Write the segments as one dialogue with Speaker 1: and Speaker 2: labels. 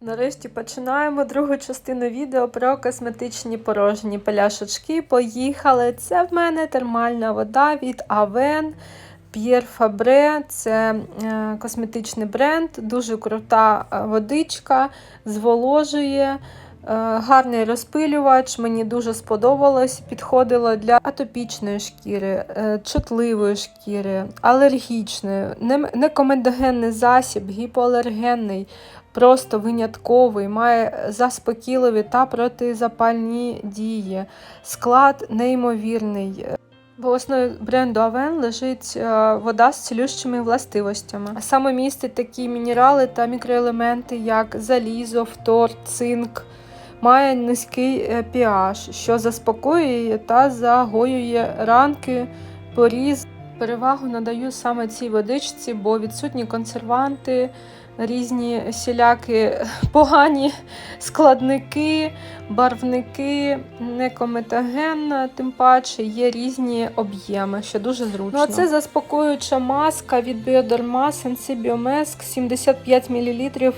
Speaker 1: Нарешті починаємо другу частину відео про косметичні порожні пляшечки. Поїхали! Це в мене термальна вода від Aven Pierre Fabre. Це е, косметичний бренд, дуже крута е, водичка, зволожує. Е, Гарний розпилювач, мені дуже сподобалось. Підходило для атопічної шкіри, е, чутливої шкіри, алергічної, не- некомедогенний засіб, гіпоалергенний просто винятковий, має заспокійливі та протизапальні дії. Склад неймовірний. В основі бренду Avon лежить е, вода з цілющими властивостями. Саме містить такі мінерали та мікроелементи, як залізо, фтор, цинк. Має низький е, pH, що заспокоює та загоює ранки, поріз. Перевагу надаю саме цій водичці, бо відсутні консерванти, різні сіляки погані складники, барвники, некометогенна, тим паче є різні об'єми, що дуже зручно. Ну, а це заспокоююча маска від Bioderma Sensibio Mask 75 мл.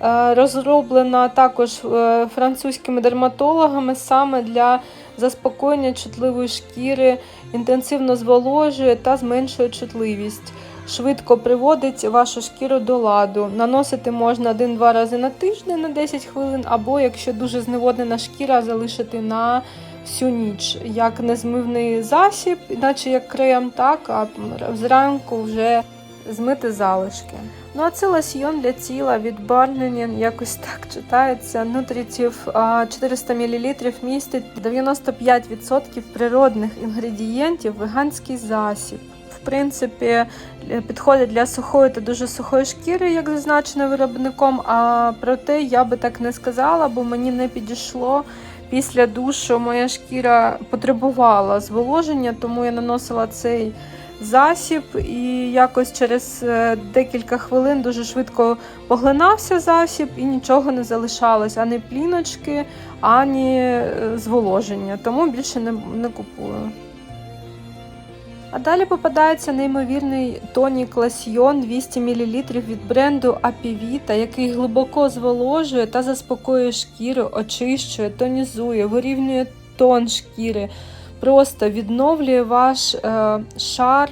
Speaker 1: Е, Розроблена також е, французькими дерматологами саме для заспокоєння чутливої шкіри, інтенсивно зволожує та зменшує чутливість швидко приводить вашу шкіру до ладу. Наносити можна один-два рази на тиждень на 10 хвилин, або якщо дуже зневоднена шкіра, залишити на всю ніч, як незмивний засіб, наче як крем, так, а зранку вже змити залишки. Ну а це лосьйон для тіла від Barninen, якось так читається. Нутрітів а, 400 мл містить 95% природних інгредієнтів, веганський засіб. В принципі, підходить для сухої та дуже сухої шкіри, як зазначено виробником. А проте я би так не сказала, бо мені не підійшло. Після душу моя шкіра потребувала зволоження, тому я наносила цей засіб, і якось через е, декілька хвилин дуже швидко поглинався засіб і нічого не залишалось, ані пліночки, ані е, зволоження. Тому більше не, не купую. А далі попадається неймовірний тонік лосьйон 200 мл від бренду Apivita, який глибоко зволожує та заспокоює шкіру, очищує, тонізує, вирівнює тон шкіри, просто відновлює ваш е, шар,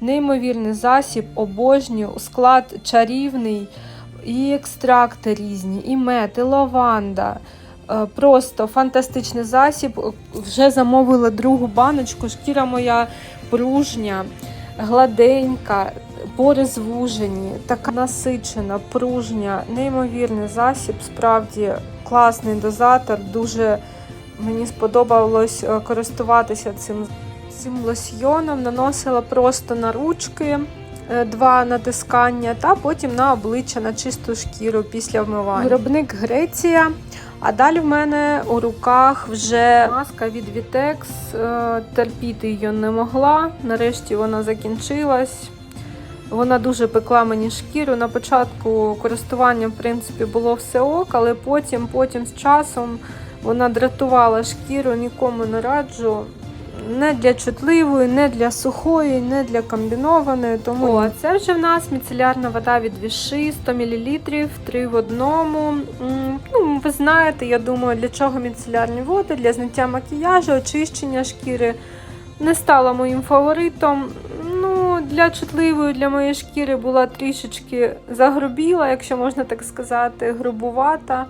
Speaker 1: неймовірний засіб, обожнюю, склад чарівний, і екстракти різні, і мед, і лаванда. Е, Просто фантастичний засіб. Вже замовила другу баночку. Шкіра моя пружня, гладенька, пори звужені, така насичена, пружня, неймовірний засіб. Справді класний дозатор. Дуже мені сподобалось е, користуватися цим, цим лосьйоном. Наносила просто на ручки. е, Два натискання, та потім на обличчя на чисту шкіру після вмивання. Виробник Греція. А далі в мене у руках вже маска від Vitex. Е, Терпіти її не могла. Нарешті вона закінчилась. Вона дуже пекла мені шкіру. На початку користування, в принципі, було все ок, але потім, потім з часом вона дратувала шкіру, нікому не раджу. Не для чутливої, не для сухої, не для комбінованої. Тому О, а це вже в нас міцелярна вода від Віши, 100 мл, 3 в одному. Ну, ви знаєте, я думаю, для чого міцелярні води, для зняття макіяжу, очищення шкіри. Не стала моїм фаворитом. Ну, для чутливої, для моєї шкіри була трішечки загрубіла, якщо можна так сказати, грубувата.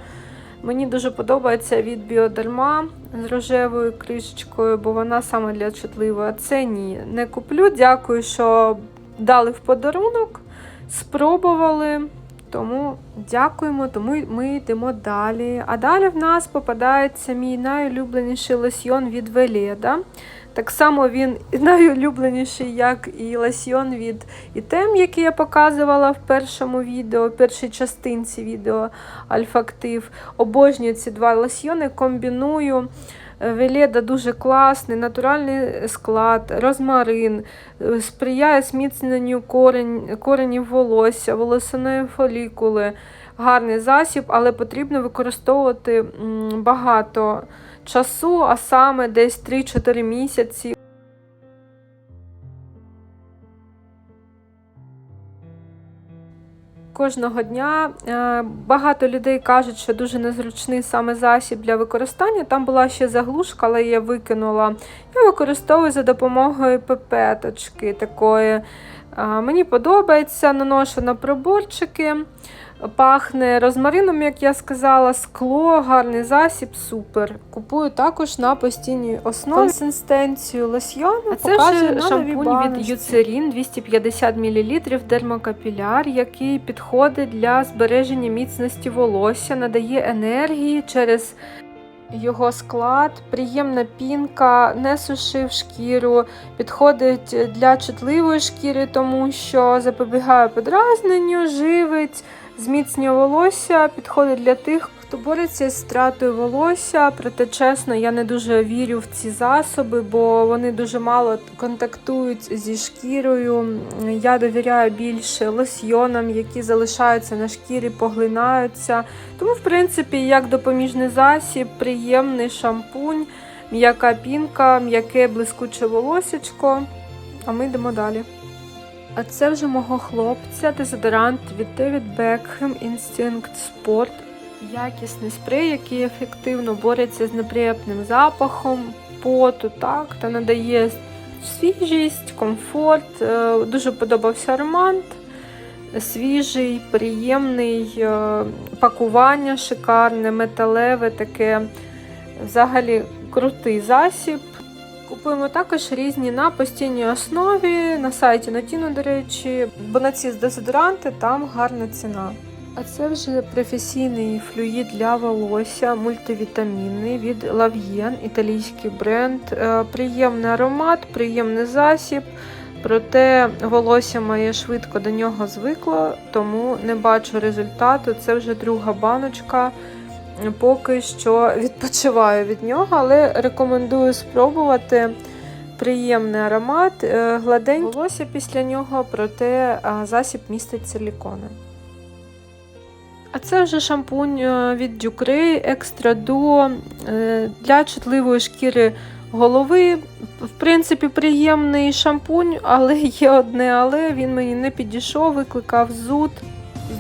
Speaker 1: Мені дуже подобається від Біодерма з рожевою кришечкою, бо вона саме для чутливої. А це ні. Не куплю. Дякую, що дали в подарунок, спробували. Тому дякуємо, тому ми йдемо далі. А далі в нас попадається мій найулюбленіший лосьйон від Веледа. Так само він найулюбленіший, як і лосьйон від Ітем, який я показувала в першому відео, в першій частинці відео Альфактив. Обожнюю ці два лосьйони, комбіную. Веледа дуже класний, натуральний склад, розмарин, е, сприяє зміцненню корень, коренів волосся, волосяної фолікули. Гарний засіб, але потрібно використовувати багато часу, а саме десь 3-4 місяці. кожного дня. Е, Багато людей кажуть, що дуже незручний саме засіб для використання. Там була ще заглушка, але я викинула. Я використовую за допомогою пипеточки такої. Е, Мені подобається, наношу на проборчики. Пахне розмарином, як я сказала, скло, гарний засіб, супер. Купую також на постійній основі консистенцію лосьйону. А це вже шампунь від. Юцерін 250 мл дермокапіляр, який підходить для збереження міцності волосся, надає енергії через його склад, приємна пінка, не сушив шкіру, підходить для чутливої шкіри, тому що запобігає подразненню, живить, зміцнює волосся, підходить для тих, хто бореться з стратою волосся. Проте, чесно, я не дуже вірю в ці засоби, бо вони дуже мало контактують зі шкірою. Я довіряю більше лосьйонам, які залишаються на шкірі, поглинаються. Тому, в принципі, як допоміжний засіб, приємний шампунь, м'яка пінка, м'яке блискуче волосечко. А ми йдемо далі. А це вже мого хлопця, дезодорант від David Beckham Instinct Sport. Якісний спрей, який ефективно бореться з неприємним запахом поту, так, та надає свіжість, комфорт. Е, Дуже подобався аромат. Свіжий, приємний, е, пакування шикарне, металеве таке. Взагалі крутий засіб. Купуємо також різні на постійній основі, на сайті Notino, до речі, бо на ці дезодоранти там гарна ціна. А це вже професійний флюїд для волосся, мультивітамінний від Lavien, італійський бренд. Е, Приємний аромат, приємний засіб. Проте волосся моє швидко до нього звикло, тому не бачу результату. Це вже друга баночка. Поки що відпочиваю від нього, але рекомендую спробувати приємний аромат, е, гладеньке волосся після нього, проте засіб містить силікони. А це вже шампунь е, від Ducray Extra Duo для чутливої шкіри голови. В принципі, приємний шампунь, але є одне але він мені не підійшов, викликав зуд.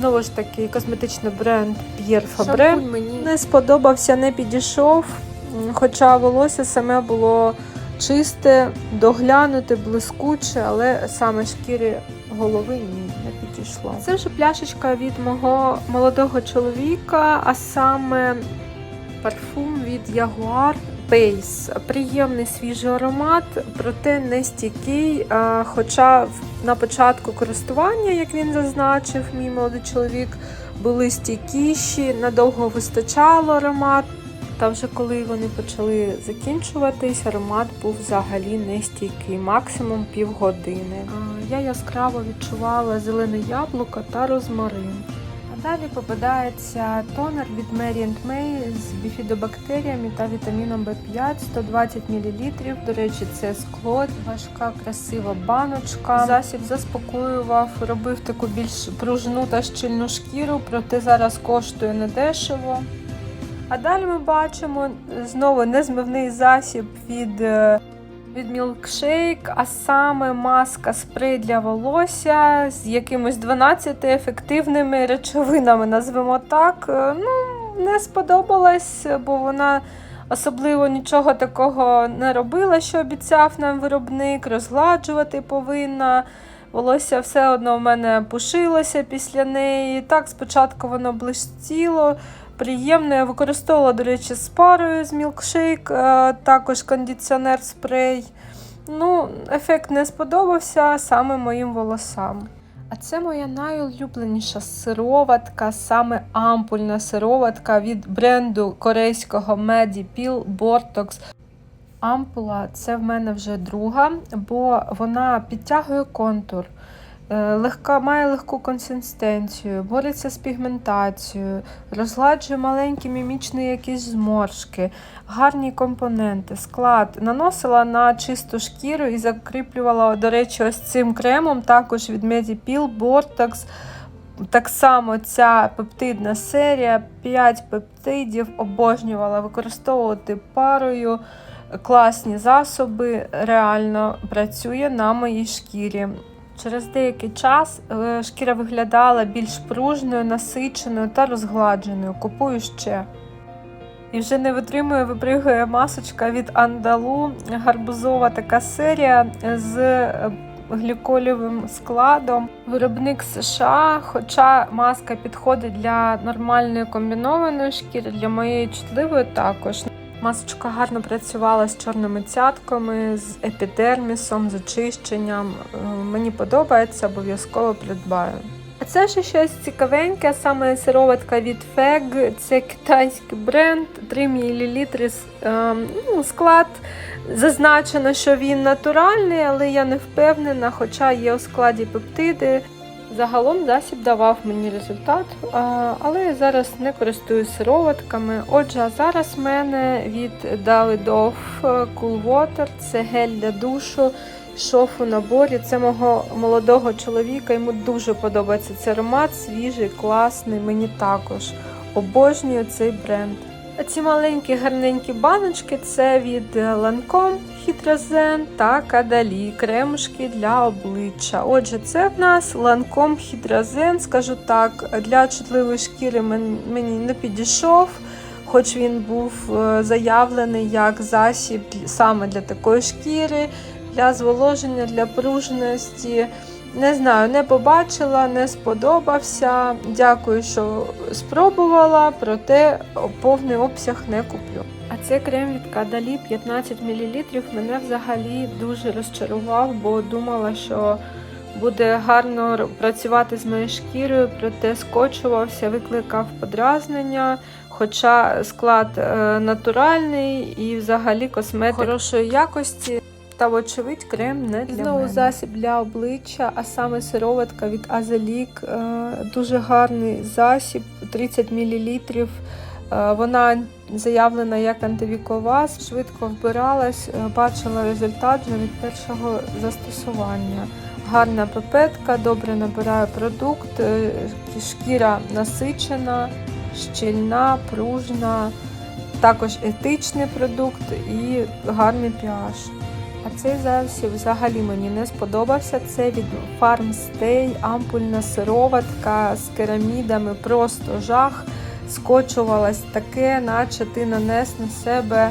Speaker 1: Знову ж таки, косметичний бренд Pierre Fabre.
Speaker 2: Мені
Speaker 1: Не сподобався, не підійшов. Хоча волосся саме було чисте, доглянуте, блискуче, але саме шкірі голови ні, не підійшло. Це вже пляшечка від мого молодого чоловіка, а саме парфум від Jaguar Base. Приємний свіжий аромат, проте не стійкий. Хоча на початку користування, як він зазначив, мій молодий чоловік, були стійкіші, надовго вистачало аромат. Та вже коли вони почали закінчуватись, аромат був взагалі не стійкий, максимум півгодини. Я яскраво відчувала зелене яблуко та розмарин. Далі попадається тонер від Mary May з біфідобактеріями та вітаміном В5 120 мл. До речі, це скло, важка, красива баночка. Засіб заспокоював, робив таку більш пружну та щільну шкіру, проте зараз коштує недешево. А далі ми бачимо знову незмивний засіб від, е, від Milkshake, а саме маска спрей для волосся з якимось 12 ефективними речовинами, назвемо так. Е, Ну, не сподобалась, бо вона особливо нічого такого не робила, що обіцяв нам виробник, розгладжувати повинна. Волосся все одно в мене пушилося після неї. Так, спочатку воно блистіло, приємно. Я використовувала, до речі, з парою з Milkshake, е, також кондиціонер спрей. Ну, ефект не сподобався саме моїм волосам. А це моя найулюбленіша сироватка, саме ампульна сироватка від бренду корейського Medipil Bortox. Ампула це в мене вже друга, бо вона підтягує контур, легка, має легку консистенцію, бореться з пігментацією, розгладжує маленькі мімічні якісь зморшки, гарні компоненти, склад. Наносила на чисту шкіру і закріплювала, до речі, ось цим кремом, також від Medipil Bortox. Так само ця пептидна серія, 5 пептидів, обожнювала використовувати парою. Класні засоби, реально працює на моїй шкірі. Через деякий час е, шкіра виглядала більш пружною, насиченою та розгладженою. Купую ще. І вже не витримує, випригує масочка від Андалу. Гарбузова така серія з е, гліколівим складом. Виробник США, хоча маска підходить для нормальної комбінованої шкіри, для моєї чутливої також. Масочка гарно працювала з чорними цятками, з епідермісом, з очищенням. Е, Мені подобається, обов'язково придбаю. А це ще щось цікавеньке, саме сироватка від FEG. Це китайський бренд, 3 мл ну, склад. Зазначено, що він натуральний, але я не впевнена, хоча є у складі пептиди. Загалом засіб давав мені результат, але я зараз не користуюсь сироватками. Отже, зараз в мене від Davidoff Cool Water, це гель для душу, йшов у наборі. Це мого молодого чоловіка. Йому дуже подобається цей аромат, свіжий, класний. Мені також обожнюю цей бренд. Ці маленькі гарненькі баночки це від Lancome Hydrozen та Кадалі кремушки для обличчя. Отже, це в нас ланком хідрозен. скажу так, для чутливої шкіри мені не підійшов, хоч він був е, заявлений як засіб саме для такої шкіри, для зволоження, для пружності. Не знаю, не побачила, не сподобався. Дякую, що спробувала, проте повний обсяг не куплю. А цей крем від Кадалі 15 мл мене взагалі дуже розчарував, бо думала, що буде гарно працювати з моєю шкірою, проте скочувався, викликав подразнення. Хоча склад е, натуральний і взагалі косметик хорошої якості. Та, вочевидь, крем не для Знову
Speaker 2: мене.
Speaker 1: засіб для обличчя, а саме сироватка від Азелік. Дуже гарний засіб, 30 мл. Вона заявлена як антивікова, швидко вбиралась, е, бачила результат вже від першого застосування. Гарна пипетка, добре набирає продукт, е, шкіра насичена, щільна, пружна, також етичний продукт і гарний pH. А цей засіб взагалі мені не сподобався. Це від Farmstay, ампульна сироватка з керамідами, просто жах. Скочувалась таке, наче ти нанес на себе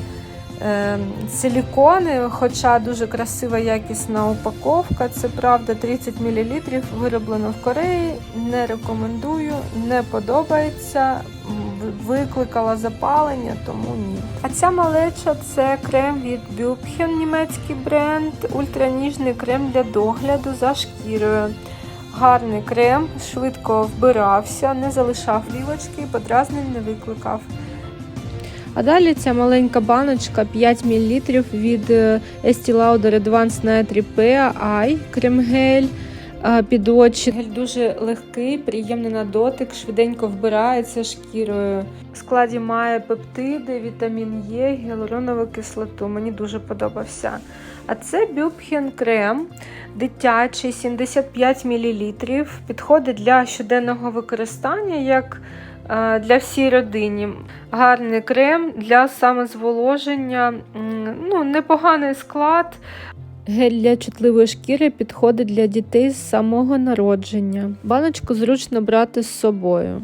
Speaker 1: е, силікони, хоча дуже красива якісна упаковка. Це правда 30 мл, вироблено в Кореї. Не рекомендую, не подобається. Викликала запалення, тому ні. А ця малеча це крем від Bubchen, німецький бренд, ультраніжний крем для догляду за шкірою. Гарний крем, швидко вбирався, не залишав лівочки, подразнень не викликав. А далі ця маленька баночка 5 мл від е, Estee Lauder Advanced Night Repair Eye крем-гель е, під очі. Гель дуже легкий, приємний на дотик, швиденько вбирається шкірою. В складі має пептиди, вітамін Е, гіалуронову кислоту. Мені дуже подобався. А це Бюбхен крем дитячий 75 мл. Підходить для щоденного використання як для всієї родині. Гарний крем для самозволоження. Ну, непоганий склад. Гель для чутливої шкіри підходить для дітей з самого народження. Баночку зручно брати з собою.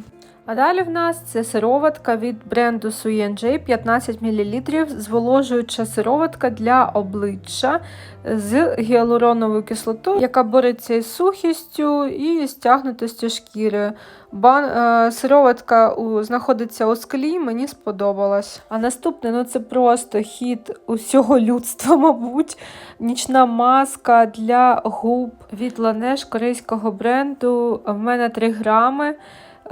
Speaker 1: А далі в нас це сироватка від бренду Suyen 15 мл, зволожуюча сироватка для обличчя з гіалуроновою кислотою, яка бореться із сухістю і стягнутостю шкіри. Бан, е, сироватка у, знаходиться у склі, мені сподобалась. А наступне ну це просто хід усього людства, мабуть. Нічна маска для губ від Laneige корейського бренду. В мене 3 грами.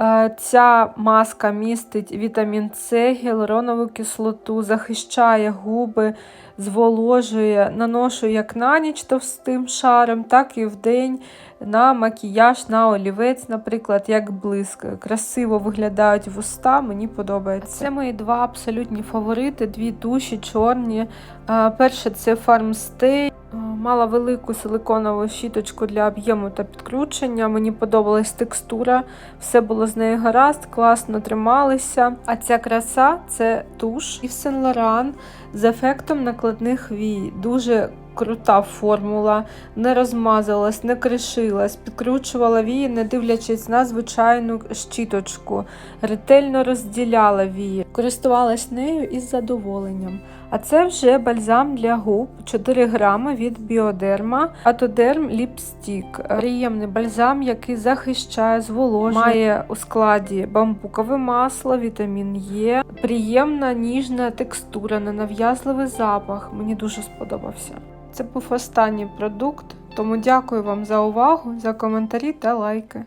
Speaker 1: Е, Ця маска містить вітамін С, гіалуронову кислоту, захищає губи, зволожує, наношу як на ніч товстим шаром, так і вдень на макіяж, на олівець, наприклад, як блиск. Красиво виглядають вуста, мені подобається. Це мої два абсолютні фаворити, дві душі чорні. Е, Перше це Farmstay. Е, Мала велику силиконову щіточку для об'єму та підключення. Мені подобалась текстура, все було з нею гаразд, класно трималися. А ця краса це туш Yves Saint Laurent з ефектом накладних вій. Дуже крута формула, не розмазалась, не кришилась, підкручувала вії, не дивлячись на звичайну щіточку, ретельно розділяла вії, користувалась нею із задоволенням. А це вже бальзам для губ 4 грами від Біодерма, Атодерм Ліпстік. Приємний бальзам, який захищає зволоження, має у складі бамбукове масло, вітамін Е, приємна ніжна текстура, ненав'язливий запах. Мені дуже сподобався. Це був останній продукт, тому дякую вам за увагу, за коментарі та лайки.